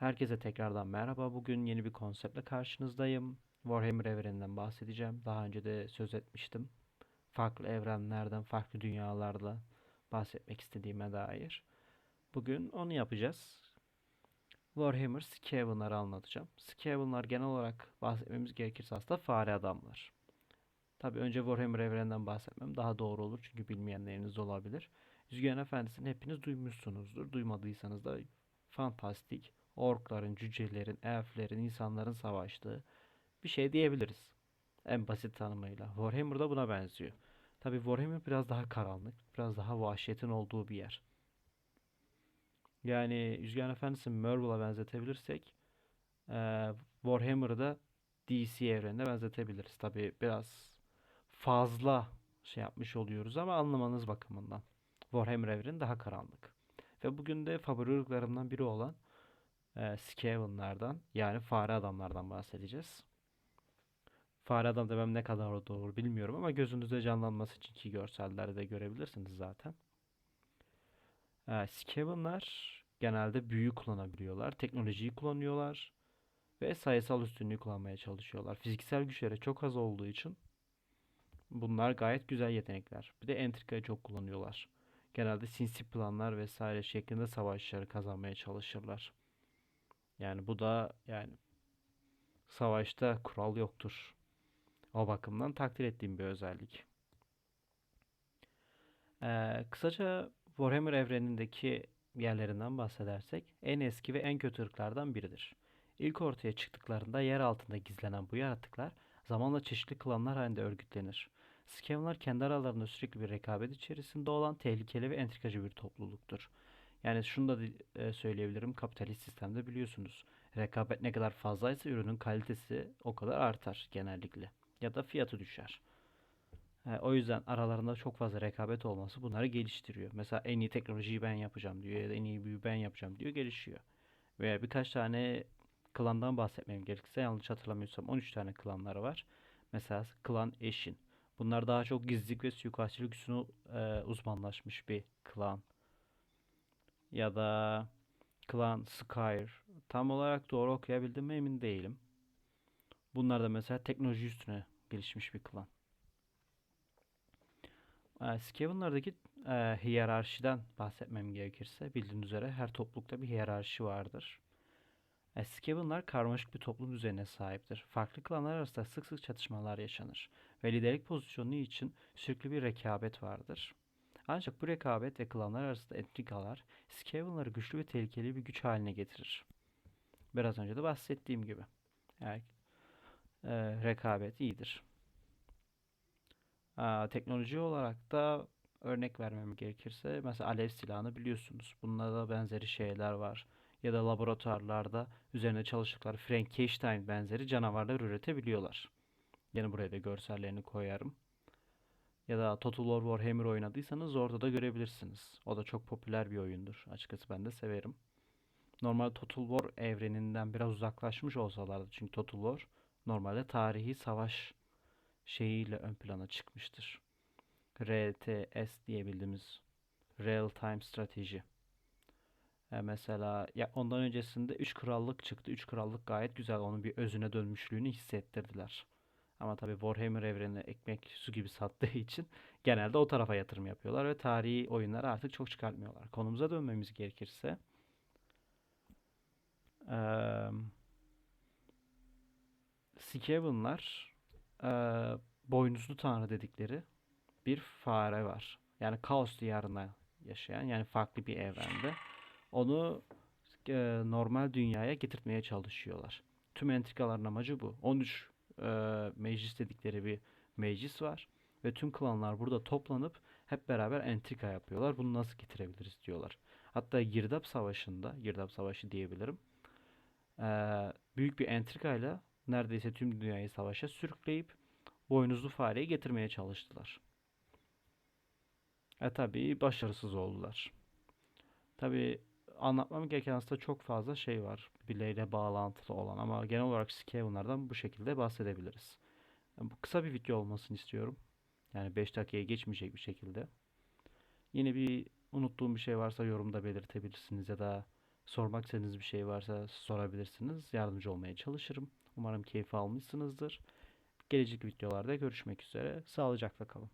Herkese tekrardan merhaba. Bugün yeni bir konseptle karşınızdayım. Warhammer evreninden bahsedeceğim. Daha önce de söz etmiştim. Farklı evrenlerden, farklı dünyalarla bahsetmek istediğime dair. Bugün onu yapacağız. Warhammer Scaven'ları anlatacağım. Scaven'lar genel olarak bahsetmemiz gerekirse aslında fare adamlar. Tabii önce Warhammer evreninden bahsetmem daha doğru olur çünkü bilmeyenleriniz olabilir. Yüzgen Efendisi'ni hepiniz duymuşsunuzdur. Duymadıysanız da fantastik, orkların, cücelerin, elflerin, insanların savaştığı bir şey diyebiliriz. En basit tanımıyla. Warhammer da buna benziyor. Tabii Warhammer biraz daha karanlık, biraz daha vahşetin olduğu bir yer. Yani Yüzgen Efendisi'ni Marvel'a benzetebilirsek eee Warhammer'ı da DC evrenine benzetebiliriz. Tabii biraz fazla şey yapmış oluyoruz ama anlamanız bakımından. Warhammer evreni daha karanlık. Ve bugün de favori biri olan e, Skaven'lardan yani fare adamlardan bahsedeceğiz. Fare adam demem ne kadar doğru bilmiyorum ama gözünüzde canlanması için ki görsellerde de görebilirsiniz zaten. E, Skaven'lar genelde büyü kullanabiliyorlar, teknolojiyi kullanıyorlar ve sayısal üstünlüğü kullanmaya çalışıyorlar. Fiziksel güçleri çok az olduğu için bunlar gayet güzel yetenekler. Bir de entrikayı çok kullanıyorlar. Genelde sinsi planlar vesaire şeklinde savaşları kazanmaya çalışırlar. Yani bu da yani savaşta kural yoktur. O bakımdan takdir ettiğim bir özellik. Ee, kısaca Warhammer evrenindeki yerlerinden bahsedersek en eski ve en kötü ırklardan biridir. İlk ortaya çıktıklarında yer altında gizlenen bu yaratıklar zamanla çeşitli klanlar halinde örgütlenir. Skavenlar kendi aralarında sürekli bir rekabet içerisinde olan tehlikeli ve entrikacı bir topluluktur. Yani şunu da e, söyleyebilirim. Kapitalist sistemde biliyorsunuz. Rekabet ne kadar fazlaysa ürünün kalitesi o kadar artar genellikle. Ya da fiyatı düşer. E, o yüzden aralarında çok fazla rekabet olması bunları geliştiriyor. Mesela en iyi teknolojiyi ben yapacağım diyor ya da en iyi büyüyü ben yapacağım diyor gelişiyor. Veya birkaç tane klandan bahsetmem gerekirse yanlış hatırlamıyorsam 13 tane klanları var. Mesela klan Eşin. Bunlar daha çok gizlilik ve suikastçılık üstüne uzmanlaşmış bir klan. Ya da klan Skyr. Tam olarak doğru okuyabildim mi emin değilim. Bunlar da mesela teknoloji üstüne gelişmiş bir klan. E, Skaven'lardaki e, hiyerarşiden bahsetmem gerekirse bildiğiniz üzere her toplulukta bir hiyerarşi vardır. E, Skaven'lar karmaşık bir toplum düzenine sahiptir. Farklı klanlar arasında sık sık çatışmalar yaşanır ve liderlik pozisyonu için sürekli bir rekabet vardır. Ancak bu rekabet ve klanlar arasında entrikalar Skaven'ları güçlü ve tehlikeli bir güç haline getirir. Biraz önce de bahsettiğim gibi. Yani, e, rekabet iyidir. Aa, teknoloji olarak da örnek vermem gerekirse mesela alev silahını biliyorsunuz. Bunlarda da benzeri şeyler var. Ya da laboratuvarlarda üzerine çalıştıkları Frankenstein benzeri canavarlar üretebiliyorlar. Yine buraya da görsellerini koyarım. Ya da Total War Warhammer oynadıysanız orada da görebilirsiniz. O da çok popüler bir oyundur. Açıkçası ben de severim. Normal Total War evreninden biraz uzaklaşmış olsalardı. Çünkü Total War normalde tarihi savaş şeyiyle ön plana çıkmıştır. RTS diye bildiğimiz Real Time Strateji. E, mesela ya ondan öncesinde 3 krallık çıktı. 3 krallık gayet güzel. Onun bir özüne dönmüşlüğünü hissettirdiler. Ama tabii Warhammer evreni ekmek su gibi sattığı için genelde o tarafa yatırım yapıyorlar ve tarihi oyunları artık çok çıkartmıyorlar. Konumuza dönmemiz gerekirse eee Skaven'lar eee boynuzlu tanrı dedikleri bir fare var. Yani Kaos diyarına yaşayan yani farklı bir evrende. Onu e, normal dünyaya getirtmeye çalışıyorlar. Tüm entrikaların amacı bu. 13 e, meclis dedikleri bir meclis var ve tüm klanlar burada toplanıp hep beraber entrika yapıyorlar. Bunu nasıl getirebiliriz diyorlar. Hatta Girdap Savaşı'nda, Girdap Savaşı diyebilirim. e, büyük bir entrikayla neredeyse tüm dünyayı savaşa sürükleyip boynuzlu fareyi getirmeye çalıştılar. E tabii başarısız oldular. Tabii anlatmam gereken aslında çok fazla şey var birbirleriyle bağlantılı olan ama genel olarak Skaven'lardan bu şekilde bahsedebiliriz. Bu kısa bir video olmasını istiyorum. Yani 5 dakikaya geçmeyecek bir şekilde. Yine bir unuttuğum bir şey varsa yorumda belirtebilirsiniz ya da Sormak istediğiniz bir şey varsa sorabilirsiniz. Yardımcı olmaya çalışırım. Umarım keyif almışsınızdır. Gelecek videolarda görüşmek üzere. Sağlıcakla kalın.